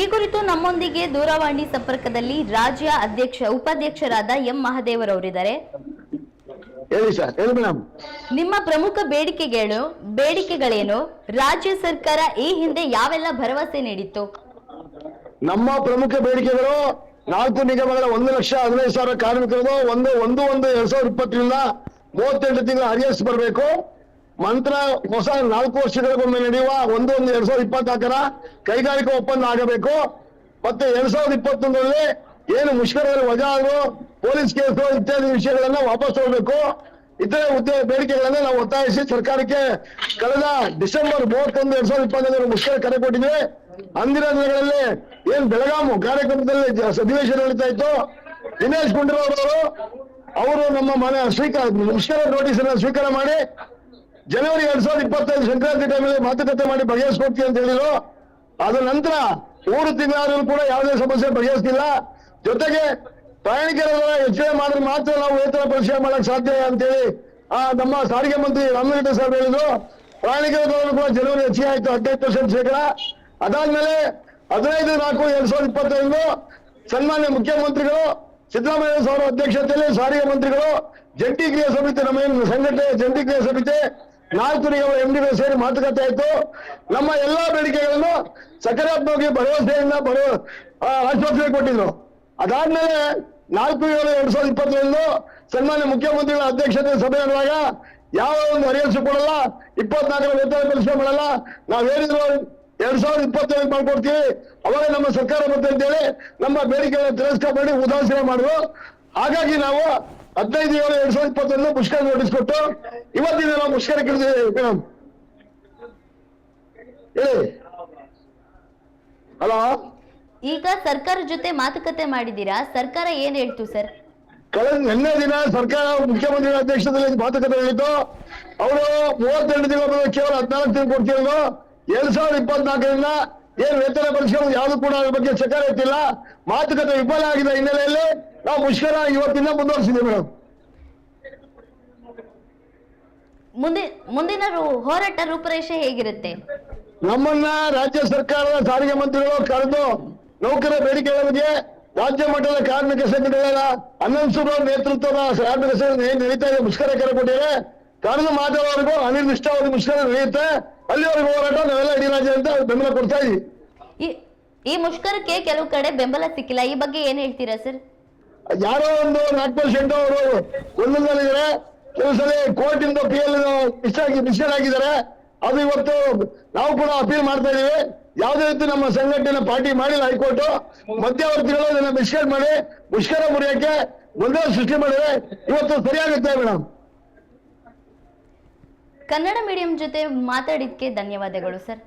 ಈ ಕುರಿತು ನಮ್ಮೊಂದಿಗೆ ದೂರವಾಣಿ ಸಂಪರ್ಕದಲ್ಲಿ ರಾಜ್ಯ ಅಧ್ಯಕ್ಷ ಉಪಾಧ್ಯಕ್ಷರಾದ ಎಂ ಮಹದೇವರವರಿದ್ದಾರೆ ಹೇಳಿ ಸರ್ ಹೇಳಿ ಮೇಡಮ್. ನಿಮ್ಮ ಪ್ರಮುಖ ಬೇಡಿಕೆಗಳು ಬೇಡಿಕೆಗಳೇನು? ರಾಜ್ಯ ಸರ್ಕಾರ ಈ ಹಿಂದೆ ಯಾವೆಲ್ಲ ಭರವಸೆ ನೀಡಿತ್ತು? ನಮ್ಮ ಪ್ರಮುಖ ಬೇಡಿಕೆಗಳು ನಾಲ್ಕು ನಿಗಮಗಳ ಒಂದು ಲಕ್ಷ ಹದಿನೈದು ಸಾವಿರ ಕಾರ್ಮಿಕರದು ಒಂದು ಒಂದು ಒಂದು ಎರಡ್ ಸಾವಿರದ ಇಪ್ಪತ್ತರಿಂದ ಮೂವತ್ತೆಂಟು ತಿಂಗಳ ಹರಿಯಸ್ ಬರಬೇಕು. ಮಂತ್ರ ಹೊಸ ನಾಲ್ಕು ವರ್ಷಗಳಿಗೊಮ್ಮೆ ನಡೆಯುವ ಒಂದು ಒಂದು ಎರಡ್ ಸಾವಿರದ ಇಪ್ಪತ್ನಾಲ್ಕರ ಕೈಗಾರಿಕಾ ಒಪ್ಪಂದ ಆಗಬೇಕು. ಮತ್ತೆ ಎರಡ್ ಸಾವಿರದ ಇಪ್ಪತ್ತೊಂದರಲ್ಲಿ ಏನು ಮುಷ್ಕರದಲ್ಲಿ ವಜಾ ಆದ್ರು ಪೊಲೀಸ್ ಕೇಸು ಇತ್ಯಾದಿ ವಿಷಯಗಳನ್ನ ವಾಪಸ್ ತಗೋಬೇಕು. ಇತರೆ ಉದ್ಯೋಗ ಬೇಡಿಕೆಗಳನ್ನ ನಾವು ಒತ್ತಾಯಿಸಿ ಸರ್ಕಾರಕ್ಕೆ ಕಳೆದ ಡಿಸೆಂಬರ್ ಮೂವತ್ತೊಂದು ಎರಡ್ ಸಾವಿರದ ಇಪ್ಪತ್ತೊಂದರ ಮುಷ್ಕರ ಕರೆ ಕೊಟ್ಟಿದ್ವಿ ಅಂದಿನ ದಿನಗಳಲ್ಲಿ ಏನ್ ಬೆಳಗಾಮು ಕಾರ್ಯಕ್ರಮದಲ್ಲಿ ಅಧಿವೇಶನ ನಡೀತಾ ಇತ್ತು. ದಿನೇಶ್ ಗುಂಡೂರಾವ್ ಅವರು ಅವರು ನಮ್ಮ ಮನೆ ಸ್ವೀಕಾರ ಮುಷ್ಕರ ನೋಟಿಸ್ ಅನ್ನ ಸ್ವೀಕಾರ ಮಾಡಿ ಜನವರಿ ಎರಡ್ ಸಾವಿರದ ಇಪ್ಪತ್ತೈದು ಸಂಕ್ರಾಂತಿ ಟೈಮಲ್ಲಿ ಮಾತುಕತೆ ಮಾಡಿ ಬಗೆಹರಿಸ್ಕೊಡ್ತೀವಿ ಅಂತ ಹೇಳಿದ್ರು. ಅದ ನಂತರ ಮೂರು ತಿಂಗಳಾದ್ರೂ ಕೂಡ ಯಾವುದೇ ಸಮಸ್ಯೆ ಬಗೆಹರಿಸ್ತಿಲ್ಲ ಜೊತೆಗೆ ಪ್ರಯಾಣಿಕರ ಹೆಚ್ಚಳ ಮಾಡಿದ್ರೆ ಮಾತ್ರ ನಾವು ವೇತನ ಪರಿಚಯ ಮಾಡಕ್ ಸಾಧ್ಯ ಅಂತೇಳಿ ಆ ನಮ್ಮ ಸಾರಿಗೆ ಮಂತ್ರಿ ರಾಮಲಿಂಗ ಸಾಹೇಬ್ ಹೇಳಿದ್ರು. ಪ್ರಯಾಣಿಕರ ಕೂಡ ಜನವರಿ ಹೆಚ್ಚಿಗೆ ಆಯ್ತು, ಹದಿನೈದು ಪರ್ಸೆಂಟ್ ಶೇಕಡ. ಅದಾದ್ಮೇಲೆ ಹದಿನೈದು ನಾಲ್ಕು ಎರಡ್ ಸಾವಿರದ ಇಪ್ಪತ್ತೈದು ಸನ್ಮಾನ್ಯ ಮುಖ್ಯಮಂತ್ರಿಗಳು, ಸಿದ್ದರಾಮಯ್ಯ ಅವರ ಅಧ್ಯಕ್ಷತೆಯಲ್ಲಿ ಸಾರಿಗೆ ಮಂತ್ರಿಗಳು, ಜಂಟಿ ಕ್ರಿಯಾ ಸಮಿತಿ ನಮ್ಮ ಸಂಘಟನೆ, ಜಂಟಿ ಕ್ರಿಯಾ ಸಮಿತಿ ನಾಲ್ಕು ನಿಗಮ ಎಂಡಿಗಳು ಸೇರಿ ಮಾತುಕತೆ ಆಯ್ತು. ನಮ್ಮ ಎಲ್ಲಾ ಬೇಡಿಕೆಗಳನ್ನು ಸಕಾರಾತ್ಮಕವಾಗಿ ಭರವಸೆಯಿಂದ ಬರೋ ಆ, ಆಶ್ವಾಸನೆ ಕೊಟ್ಟಿದ್ರು. ಅದಾದ್ಮೇಲೆ ನಾಲ್ಕು ಏಳು ಎರಡ್ ಸಾವಿರದ ಇಪ್ಪತ್ತರಂದು ಸನ್ಮಾನ್ಯ ಮುಖ್ಯಮಂತ್ರಿಗಳ ಅಧ್ಯಕ್ಷತೆ ಸಭೆ ನಡೆದಾಗ ಯಾವ ಒಂದು ಹರಿಯರ್ಸು ಕೊಡಲ್ಲ ಇಪ್ಪತ್ನಾಲ್ಕರ ವೇತನ ಕೆಲಸ ಮಾಡಲ್ಲ. ನಾವ್ ಹೇಳಿದ್ರು ಎರಡ್ ಸಾವಿರದ ಇಪ್ಪತ್ತೈದು ಮಾಡ್ಕೊಡ್ತೀವಿ. ಅವಾಗ ನಮ್ಮ ಸರ್ಕಾರ ಬರ್ತದೆ ಅಂತೇಳಿ ನಮ್ಮ ಬೇಡಿಕೆಗಳನ್ನ ತಿರಸ್ಕಾರ ಮಾಡಿ ಉದಾಸೀನ ಮಾಡಿದ್ರು. ಹಾಗಾಗಿ ನಾವು ಹದಿನೈದು ಏಳು ಎರಡ್ ಸಾವಿರದ ಇಪ್ಪತ್ತೊಂದು ಮುಷ್ಕರ ನೋಟಿಸ್ ಕೊಟ್ಟು ಇವತ್ತಿನ ನಾವು ಮುಷ್ಕರಕ್ಕೆ ಇಳಿದಿದ್ದೀವಿ ಮೇಡಮ್. ಹೇಳಿ. ಹಲೋ. ಈಗ ಸರ್ಕಾರ ಜೊತೆ ಮಾತುಕತೆ ಮಾಡಿದ್ದೀರಾ? ಸರ್ಕಾರ ಏನ್ ಹೇಳ್ತು ಸರ್? ಕಳೆದ ನಿನ್ನೆ ದಿನ ಸರ್ಕಾರ ಮುಖ್ಯಮಂತ್ರಿ ಅಧ್ಯಕ್ಷತೆಯಲ್ಲಿ ಮಾತುಕತೆ ನಡೆಯಿತು. ಅವರು ಮೂವತ್ತೆರಡು ದಿನ ಕೇವಲ ಹದಿನಾಲ್ಕು ದಿನ ಕೊಡ್ತಿರೋದು. ಎರಡ್ ಸಾವಿರದ ಇಪ್ಪತ್ನಾಲ್ಕರಿಂದ ಏನ್ ವೇತನ ಪರಿಶೀಲನೆ ಯಾವುದು ಕೂಡ ಅದ್ರ ಬಗ್ಗೆ ಚಕಾರ ಇತ್ತಿಲ್ಲ ಮಾತುಕತೆ ವಿಫಲ ಆಗಿದೆ ಹಿನ್ನೆಲೆಯಲ್ಲಿ. ನಾವು ಮುಷ್ಕರ ಇವತ್ತಿಂದ ಮುಂದುವರಿಸಿದ್ದೀವಿ ಮೇಡಮ್ ಮುಂದೆ ಮುಂದಿನ ಹೋರಾಟ ರೂಪರೇಷೆ ಹೇಗಿರುತ್ತೆ? ನಮ್ಮನ್ನ ರಾಜ್ಯ ಸರ್ಕಾರದ ಸಾರಿಗೆ ಮಂತ್ರಿಗಳು ಕರೆದು ನೌಕರ ಬೇಡಿಕೆಗಳ ಬಗ್ಗೆ ರಾಜ್ಯ ಮಟ್ಟದ ಕಾರ್ಮಿಕ ಸಂಘಟನೆಗಳ ಸುಬ್ರ ನೇತೃತ್ವದ ಕಾರ್ಮಿಕ ಸಂಘ ಏನ್ ನಡೀತಾ ಇದೆ ಮುಷ್ಕರ ಕರೆ ಕೊಟ್ಟಿದೆ ಕರೆದು ಮಾಧ್ಯಮವರೆಗೂ ಅನಿರ್ದಿಷ್ಟಾವಧಿ ಮುಷ್ಕರ ನಡೆಯುತ್ತೆ. ಅಲ್ಲಿವರೆಗೂ ಹೋರಾಟ ನಾವೆಲ್ಲ ಇಡೀ ರಾಜ್ಯ ಅಂತ ಬೆಂಬಲ ಕೊಡ್ತಾ ಇದ್ವಿ. ಈ ಈ ಮುಷ್ಕರಕ್ಕೆ ಕೆಲವು ಕಡೆ ಬೆಂಬಲ ಸಿಕ್ಕಿಲ್ಲ. ಈ ಬಗ್ಗೆ ಏನ್ ಹೇಳ್ತೀರಾ ಸರ್? ಯಾರೋ ಒಂದು ನಾಲ್ಕು ಪರ್ಸೆಂಟ್ ಅವರು ಗೊಂದಲದಲ್ಲಿದ್ದಾರೆ ಕೆಲವು ಸಲ ಕೋರ್ಟ್ ಇಂದ ಪಿ ಎಲ್ ಮಿಸ್ಟೇಕ್ ಆಗಿದ್ದಾರೆ ಅದು ಇವತ್ತು ನಾವು ಕೂಡ ಅಪೀಲ್ ಮಾಡ್ತಾ ಇದೀವಿ. ಯಾವುದೇ ರೀತಿ ನಮ್ಮ ಸಂಘಟನೆ ಪಾರ್ಟಿ ಮಾಡಿಲ್ಲ ಹೈಕೋರ್ಟ್. ಮಧ್ಯವರ್ತಿಗಳು ಅದನ್ನ ಮಿಸ್ಕೇಟ್ ಮಾಡಿ ಮುಷ್ಕರ ಮುರಿಯಕ್ಕೆ ಗೊಂದಲ ಸೃಷ್ಟಿ ಮಾಡಿದ್ರೆ ಇವತ್ತು ಸರಿಯಾಗುತ್ತೆ ಮೇಡಮ್. ಕನ್ನಡ ಮೀಡಿಯಂ ಜೊತೆ ಮಾತಾಡಿದ್ದಕ್ಕೆ ಧನ್ಯವಾದಗಳು ಸರ್